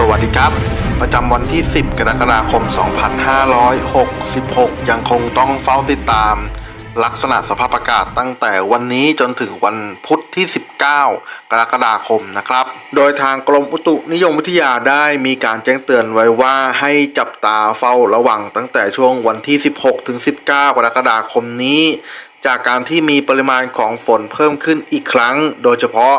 สวัสดีครับ ประจำวันที่ 10 กรกฎาคม 2566 ยังคงต้องเฝ้าติดตาม ลักษณะสภาพอากาศตั้งแต่วันนี้จนถึงวันพุธที่ 19 กรกฎาคมนะครับ โดยทางกรมอุตุนิยมวิทยาได้มีการแจ้งเตือนไว้ว่าให้จับตาเฝ้าระวังตั้งแต่ช่วงวันที่ 16 ถึง 19 กรกฎาคมนี้ จากการที่มีปริมาณของฝนเพิ่มขึ้นอีกครั้ง โดยเฉพาะ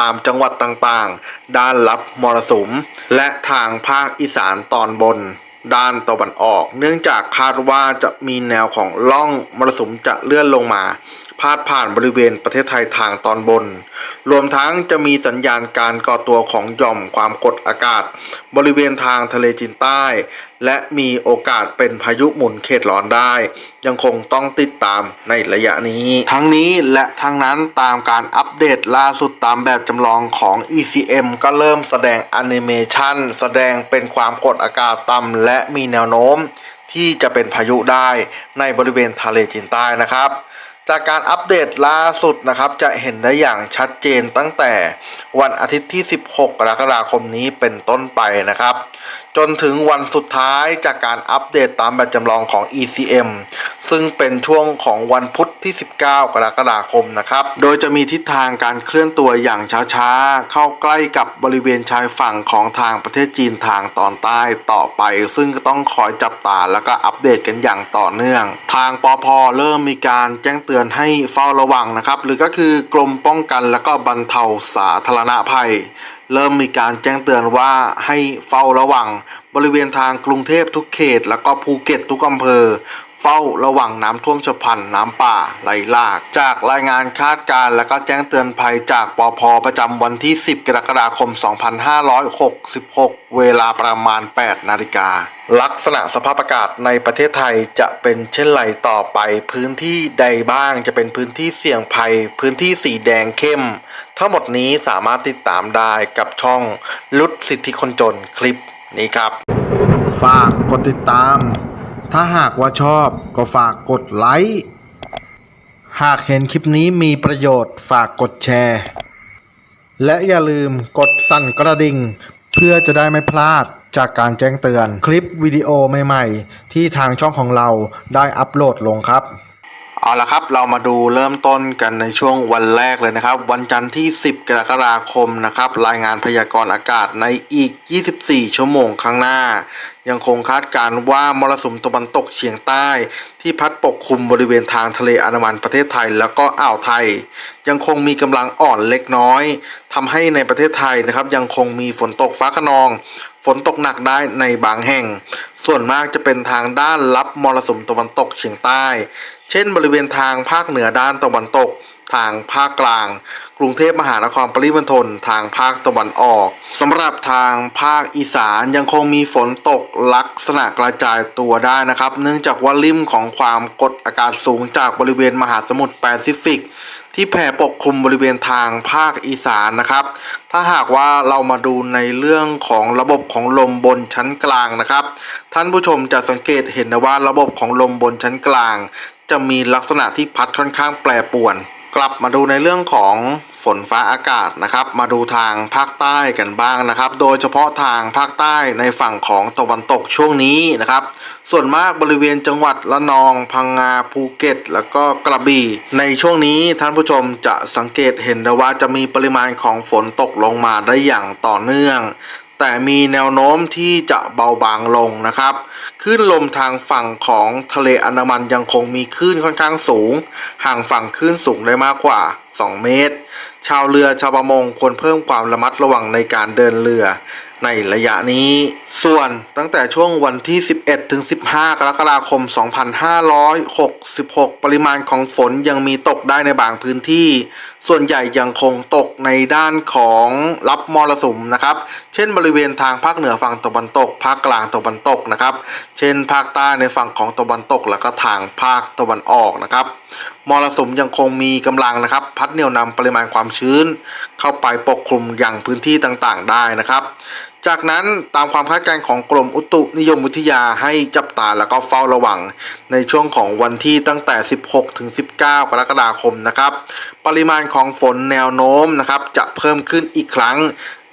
ตามจังหวัดต่างๆ ด้านรับมรสุม และทางภาคอีสานตอนบน ด้านตะวันออก เนื่องจากคาดว่าจะมีแนวของล่องมรสุมจะเลื่อนลงมา พาดผ่านบริเวณประเทศไทยทางตอนบน รวมทั้งจะมีสัญญาณการก่อตัวของหย่อมความกดอากาศ บริเวณทางทะเลจีนใต้ และมีโอกาสเป็นพายุหมุนเขตร้อนได้ ยังคงต้องติดตามในระยะนี้ ทั้งนี้และทั้งนั้นตามการอัปเดตล่าสุดตามแบบจำลองของ ECM ก็เริ่มแสดงแอนิเมชันแสดงเป็นความกดอากาศต่ำและมีแนวโน้ม ที่จะเป็นพายุได้ในบริเวณทะเลจีนใต้นะครับจากการอัปเดตล่าสุดนะครับจะเห็นได้อย่างชัดเจนตั้งแต่วันอาทิตย์ที่ 16 กรกฎาคมนี้เป็นต้นไปนะครับจนถึงวันสุดท้ายจากการอัปเดตตามแบบจำลองของ ECM ซึ่งเป็นช่วงของวันพุธที่ 19 กรกฎาคมนะครับ โดยจะมีทิศทางการเคลื่อนตัวอย่างช้าๆ เข้าใกล้กับบริเวณชายฝั่งของทางประเทศจีนทางตอนใต้ต่อไป ซึ่งก็ต้องคอยจับตาแล้วก็อัปเดตกันอย่างต่อเนื่อง ทางปอพเริ่มมีการแจ้งเตือนให้เฝ้าระวังนะครับ หรือก็คือกรมป้องกันและก็บรรเทาสาธารณภัย เริ่มมีการแจ้งเตือนว่าให้เฝ้าระวัง บริเวณทางกรุงเทพทุกเขต แล้วก็ภูเก็ตทุกอำเภอ เฝ้าระวังน้ำท่วมฉับพลันน้ำป่าไหลหลาก จากรายงานคาดการณ์และก็แจ้งเตือนภัยจากปอพประจำวันที่ 10 กรกฎาคม 2566 เวลาประมาณ 8 นาฬิกา ลักษณะสภาพอากาศในประเทศไทยจะเป็นเช่นไรต่อไป พื้นที่ใดบ้างจะเป็นพื้นที่เสี่ยงภัย พื้นที่สีแดงเข้ม ทั้งหมดนี้สามารถติดตามได้กับช่องลุดสิทธิคนจนคลิปนี้ครับ ฝากกดติดตาม ถ้าหากว่าชอบก็ฝากกดไลค์ หากเห็นคลิปนี้มีประโยชน์ฝากกดแชร์ และอย่าลืมกดสั่นกระดิ่ง เพื่อจะได้ไม่พลาดจากการแจ้งเตือนคลิปวิดีโอใหม่ ๆ ที่ทางช่องของเราได้อัปโหลดลงครับ เอาละครับเรามาดูเริ่มต้นกันในช่วงวันแรกเลยนะครับ วันจันทร์ที่ 10 กรกฎาคมนะครับ รายงานพยากรณ์อากาศในอีก 24 ชั่วโมงข้างหน้า ยังคงคาดการณ์ว่ามรสุมตะวันตกเฉียงใต้ ที่พัดปกคลุมบริเวณทางทะเลอันดามันประเทศไทยแล้วก็อ่าวไทย ยังคงมีกำลังอ่อนเล็กน้อยทำให้ในประเทศไทยนะครับ ยังคงมีฝนตกฟ้าขนอง ฝนตกหนักได้ในบางแห่ง ส่วนมากจะเป็นทางด้านรับมรสุมตะวันตกเฉียงใต้ เช่น บริเวณทางภาคเหนือด้านตะวันตก ทางภาคกลาง กรุงเทพมหานครปริมณฑลทางภาคตะวันออกสำหรับทางภาคอีสานยังคงมีฝนตกลักษณะกระจายตัวได้นะครับ เนื่องจากว่าริมของความกดอากาศสูงจากบริเวณมหาสมุทรแปซิฟิกที่แผ่ปกคลุมบริเวณทางภาคอีสานนะครับ ถ้าหากว่าเรามาดูในเรื่องของระบบของลมบนชั้นกลางนะครับ ท่านผู้ชมจะสังเกตเห็นนะว่าระบบของลมบนชั้นกลาง จะมีลักษณะที่พัดค่อนข้างแปรปวน กลับมาดูในเรื่องของฝนฟ้าอากาศนะครับ มาดูทางภาคใต้กันบ้างนะครับ โดยเฉพาะทางภาคใต้ในฝั่งของตะวันตกช่วงนี้นะครับ ส่วนมากบริเวณจังหวัดละนอง พังงาภูเก็ต แล้วก็กระบี่ ในช่วงนี้ท่านผู้ชมจะสังเกตเห็นได้ว่าจะมีปริมาณของฝนตกลงมาได้อย่างต่อเนื่อง แต่มีแนวโน้มที่จะเบาบางลงนะครับคลื่นลมทางฝั่งของทะเลอันดามันยังคงมีคลื่นค่อนข้างสูง ห่างฝั่งคลื่นสูงได้มากกว่า 2 เมตร ชาวเรือชาวประมงควรเพิ่มความระมัดระวังในการเดินเรือในระยะนี้ ส่วนตั้งแต่ช่วงวันที่ 11 ถึง 15 กรกฎาคม 2566 ปริมาณของฝนยังมีตกได้ในบางพื้นที่ ส่วนใหญ่ยังคงตกในด้านของรับมรสุมนะครับ เช่นบริเวณทางภาคเหนือฝั่งตะวันตก ภาคกลางตะวันตกนะครับ เช่น ภาคใต้ในฝั่งของตะวันตก แล้วก็ทางภาคตะวันออกนะครับ มรสุมยังคงมีกำลังนะครับ พัดเหนี่ยวนำปริมาณความชื้น เข้าไปปกคลุมอย่างพื้นที่ต่างๆ ได้นะครับ จากนั้นตามความคาดการณ์ของกรมอุตุนิยมวิทยาให้จับตาแล้วก็เฝ้าระวัง ในช่วงของวันที่ตั้งแต่ 16 ถึง 19 กรกฎาคมนะครับ ปริมาณของฝนแนวโน้มนะครับจะเพิ่มขึ้นอีกครั้ง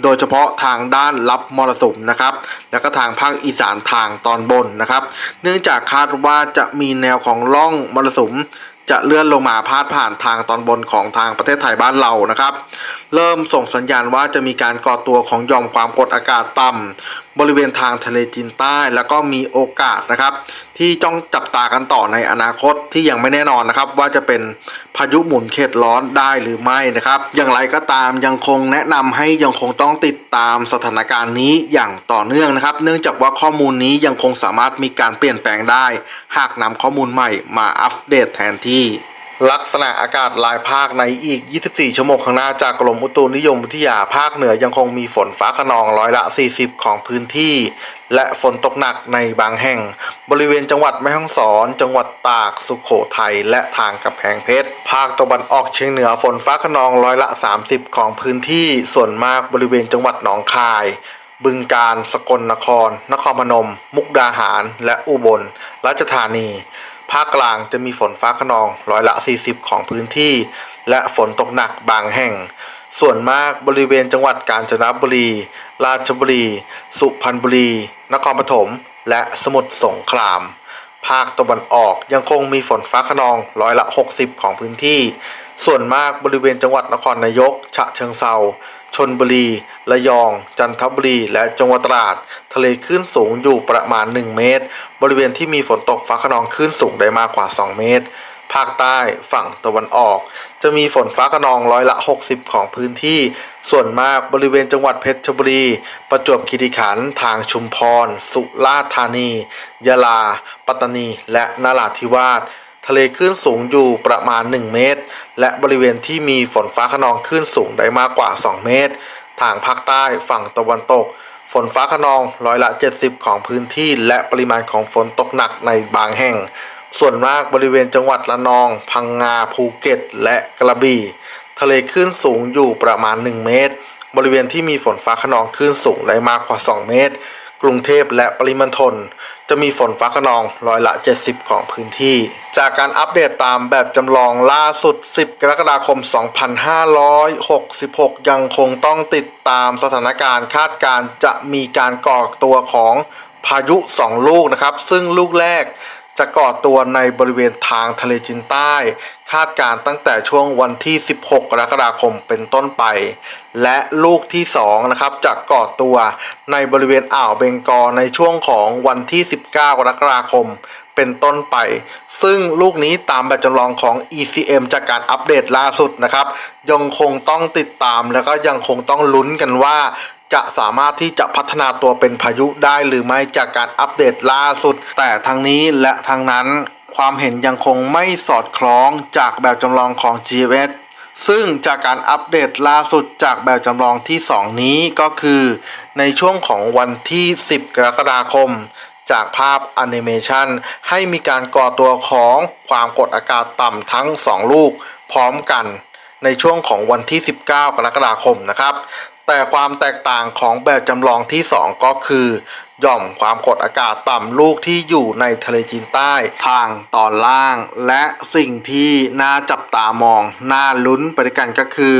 โดยเฉพาะทางด้านรับมรสุมนะครับ แล้วก็ทางภาคอีสานทางตอนบนนะครับ เนื่องจากคาดว่าจะมีแนวของร่องมรสุม จะเลื่อนลงมาพาดผ่านทางตอนบนของทางประเทศไทยบ้านเรานะครับ เริ่มส่งสัญญาณว่าจะมีการก่อตัวของหย่อมความกดอากาศต่ำ บริเวณทางทะเลจีนใต้ แล้วก็มีโอกาสนะครับ ที่จ้องจับตากันต่อในอนาคตที่ยังไม่แน่นอนนะครับ ว่าจะเป็นพายุหมุนเขตร้อนได้หรือไม่นะครับ อย่างไรก็ตามยังคงแนะนำให้ยังคงต้องติดตามสถานการณ์นี้อย่างต่อเนื่องนะครับ เนื่องจากว่าข้อมูลนี้ยังคงสามารถมีการเปลี่ยนแปลงได้ หากนำข้อมูลใหม่มาอัปเดตแทนที่ ลักษณะอากาศรายภาคในอีก 24 ชั่วโมงข้างหน้าจากกรมอุตุนิยมวิทยาภาคเหนือยังคงมีฝนฟ้าขนองร้อยละ 40 ของพื้นที่ และฝนตกหนักในบางแห่ง บริเวณจังหวัดแม่ฮ่องสอน จังหวัดตาก สุขโขทัย และทางกำแพงเพชร ภาคตะวันออกเฉียงเหนือฝนฟ้าขนองร้อยละ 30 ของพื้นที่ ส่วนมากบริเวณจังหวัดหนองคายบึงกาฬสกลนคร นครพนม มุกดาหาร และอุบลราชธานี ภาคกลางจะมีฝนฟ้าขนองร้อยละ 40 ของพื้นที่ และฝนตกหนักบางแห่ง ส่วนมากบริเวณจังหวัดกาญจนบุรี ราชบุรี สุพรรณบุรี นครปฐม และสมุทรสงคราม ภาคตะวันออกยังคงมีฝนฟ้าขนองร้อยละ 60 ของพื้นที่ ส่วนมากบริเวณจังหวัดนครนายก ฉะเชิงเซา ชนบุรี ระยอง จันทบุรี และจังหวัดตราด ทะเลคลื่นสูงอยู่ประมาณ 1 เมตร บริเวณที่มีฝนตกฟ้าขนองคลื่นสูงได้มากกว่า 2 เมตร ภาคใต้ฝั่งตะวันออก จะมีฝนฟ้าขนองร้อยละ 60 ของพื้นที่ ส่วนมากบริเวณจังหวัดเพชรบุรี ประจวบคีรีขันธ์ทางชุมพร สุราษฎร์ธานี ยะลา ปัตตานี และนราธิวาส ทะเลคลื่นสูงอยู่ประมาณ 1 เมตร และบริเวณที่มีฝนฟ้าขนองคลื่นสูงได้มากกว่า 2 เมตร ทางภาคใต้ฝั่งตะวันตก ฝนฟ้าขนองร้อยละ 70 ของพื้นที่ และปริมาณของฝนตกหนักในบางแห่ง ส่วนมากบริเวณจังหวัดละนอง พังงาภูเก็ต และกระบี่ ทะเลคลื่นสูงอยู่ประมาณ 1 เมตร บริเวณที่มีฝนฟ้าขนองคลื่นสูงได้มากกว่า 2 เมตร กรุงเทพและปริมณฑลจะมีฝนฟ้าขนองร้อยละ 70 ของพื้นที่ จากการอัปเดตตามแบบจำลองล่าสุด 10 กรกฎาคม 2566 ยังคงต้องติดตามสถานการณ์คาดการณ์จะมีการก่อตัวของพายุ 2 ลูกนะครับ ซึ่งลูกแรก จะก่อตัวในบริเวณทางทะเลจีนใต้ คาดการตั้งแต่ช่วงวันที่ 16 กรกฎาคมเป็นต้นไป และลูกที่2นะครับจะก่อตัวในบริเวณอ่าวเบงกอลในช่วงของวันที่ 19 กรกฎาคมเป็นต้นไป ซึ่งลูกนี้ตามแบบจำลองของ ECM จากการอัปเดตล่าสุดนะครับ ยังคงต้องติดตามแล้วก็ยังคงต้องลุ้นกันว่า จะสามารถที่จะพัฒนาตัวเป็นพายุได้หรือไม่จากการอัปเดตล่าสุด แต่ทั้งนี้และทั้งนั้นความเห็นยังคงไม่สอดคล้องจากแบบจำลองของ GFS ซึ่งจากการอัปเดตล่าสุดจากแบบจำลองที่ 2 นี้ก็คือในช่วงของวันที่ 10 กรกฎาคม จากภาพแอนิเมชันให้มีการก่อตัวของความกดอากาศต่ำทั้ง 2 ลูกพร้อมกันในช่วงของวันที่ 19 กรกฎาคมนะครับ แต่ความแตกต่างของแบบจำลองที่ 2 ก็คือ หย่อมความกดอากาศต่ำลูกที่อยู่ในทะเลจีนใต้ทางตอนล่าง และสิ่งที่น่าจับตามอง น่าลุ้นไปด้วยกันก็คือ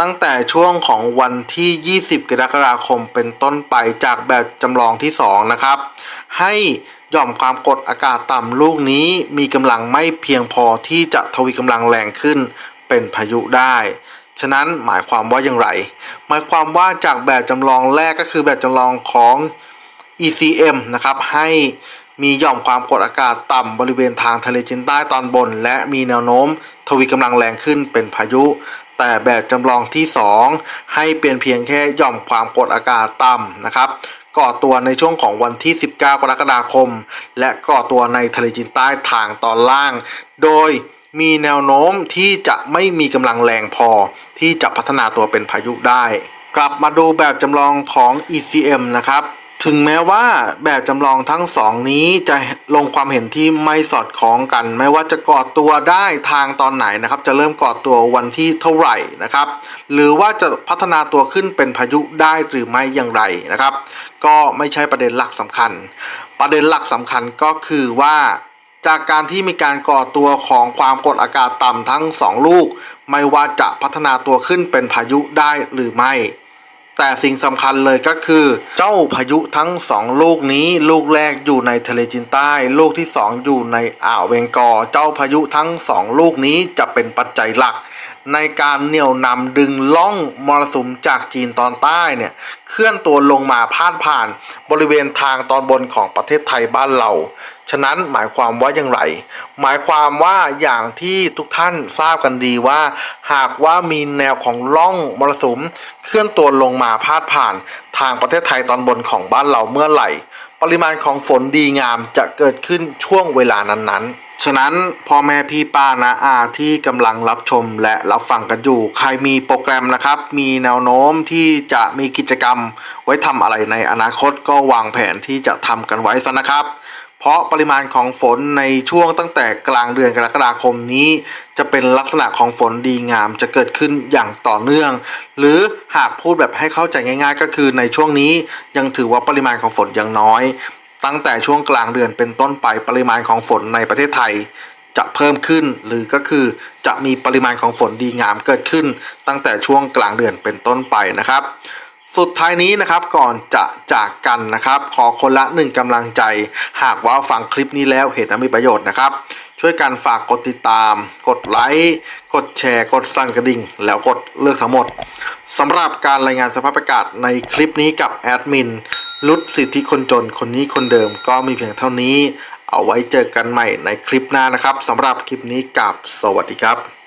ตั้งแต่ช่วงของวันที่ 20 กรกฎาคมเป็นต้นไปจากแบบจำลองที่ 2 นะครับ ให้หย่อมความกดอากาศต่ำลูกนี้มีกำลังไม่เพียงพอที่จะทวีกำลังแรงขึ้นเป็นพายุได้ ฉะนั้นหมายความว่าอย่างไร หมายความว่าจากแบบจำลองแรกก็คือแบบจำลองของ ECM นะครับ ให้มีหย่อมความกดอากาศต่ำบริเวณทางทะเลจีนใต้ตอนบน และมีแนวโน้มทวีกำลังแรงขึ้นเป็นพายุ แต่แบบจำลองที่ 2 ให้เป็นเพียงแค่หย่อมความกดอากาศต่ำนะครับก่อตัวในช่วงของวันที่ 19 กรกฎาคม และก่อตัวในทะเลจีนใต้ทางตอนล่าง โดย มีแนวโน้มที่จะไม่มีกำลังแรงพอที่จะพัฒนาตัวเป็นพายุได้ กลับมาดูแบบจำลองของ ECM นะครับ ถึงแม้ว่าแบบจำลองทั้งสองนี้จะลงความเห็นที่ไม่สอดคล้องกัน ไม่ว่าจะก่อตัวได้ทางตอนไหนนะครับ จะเริ่มก่อตัววันที่เท่าไหร่นะครับ หรือว่าจะพัฒนาตัวขึ้นเป็นพายุได้หรือไม่อย่างไรนะครับ ก็ไม่ใช่ประเด็นหลักสำคัญ ประเด็นหลักสำคัญก็คือว่า จากการที่มีการก่อตัวของความกดอากาศต่ำทั้งสองลูก ไม่ว่าจะพัฒนาตัวขึ้นเป็นพายุได้หรือไม่ แต่สิ่งสำคัญเลยก็คือ เจ้าพายุทั้งสองลูกนี้ ลูกแรกอยู่ในทะเลจีนใต้ ลูกที่สองอยู่ในอ่าวเวงกอเจ้าพายุทั้งสองลูกนี้จะเป็นปัจจัยหลักในการเหนี่ยวนำดึงล่องมรสุมจากจีนตอนใต้เนี่ยเคลื่อนตัวลงมาพาดผ่านบริเวณทางตอนบนของประเทศไทยบ้านเรา ฉะนั้นหมายความว่าอย่างไร หมายความว่าอย่างที่ทุกท่านทราบกันดีว่า หากว่ามีแนวของล่องมรสุม เคลื่อนตัวลงมาพาดผ่านทางประเทศไทยตอนบนของบ้านเราเมื่อไหร่ ปริมาณของฝนดีงามจะเกิดขึ้นช่วงเวลานั้นๆฉะนั้นพ่อแม่พี่ป้านะอาที่กำลังรับชมและรับฟังกันอยู่ ใครมีโปรแกรมนะครับ มีแนวโน้มที่จะมีกิจกรรม ไว้ทำอะไรในอนาคตก็วางแผนที่จะทำกันไว้ซะนะครับ เพราะปริมาณของฝนในช่วงตั้งแต่กลางเดือนกรกฎาคมนี้ จะเป็นลักษณะของฝนดีงามจะเกิดขึ้นอย่างต่อเนื่อง หรือหากพูดแบบให้เข้าใจง่าย ๆ ก็คือในช่วงนี้ยังถือว่าปริมาณของฝนยังน้อย ตั้งแต่ช่วงกลางเดือนเป็นต้นไปปริมาณของฝนในประเทศไทย จะเพิ่มขึ้น หรือก็คือจะมีปริมาณของฝนดีงามเกิดขึ้น ตั้งแต่ช่วงกลางเดือนเป็นต้นไปนะครับ สุดท้ายนี้นะครับก่อนจะจากกันนะครับ ขอคนละหนึ่งกำลังใจ หากว่าฟังคลิปนี้แล้วเห็นว่ามีประโยชน์นะครับ ช่วยกันฝากกดติดตาม กดไลค์ กดแชร์ กดสั่นกระดิ่ง แล้วกดเลือกทั้งหมดสำหรับการรายงานสภาพอากาศในคลิปนี้กับแอดมินลุดสิทธิคนจนคนนี้คนเดิมก็มีเพียงเท่านี้ เอาไว้เจอกันใหม่ในคลิปหน้านะครับสำหรับคลิปนี้กับสวัสดีครับ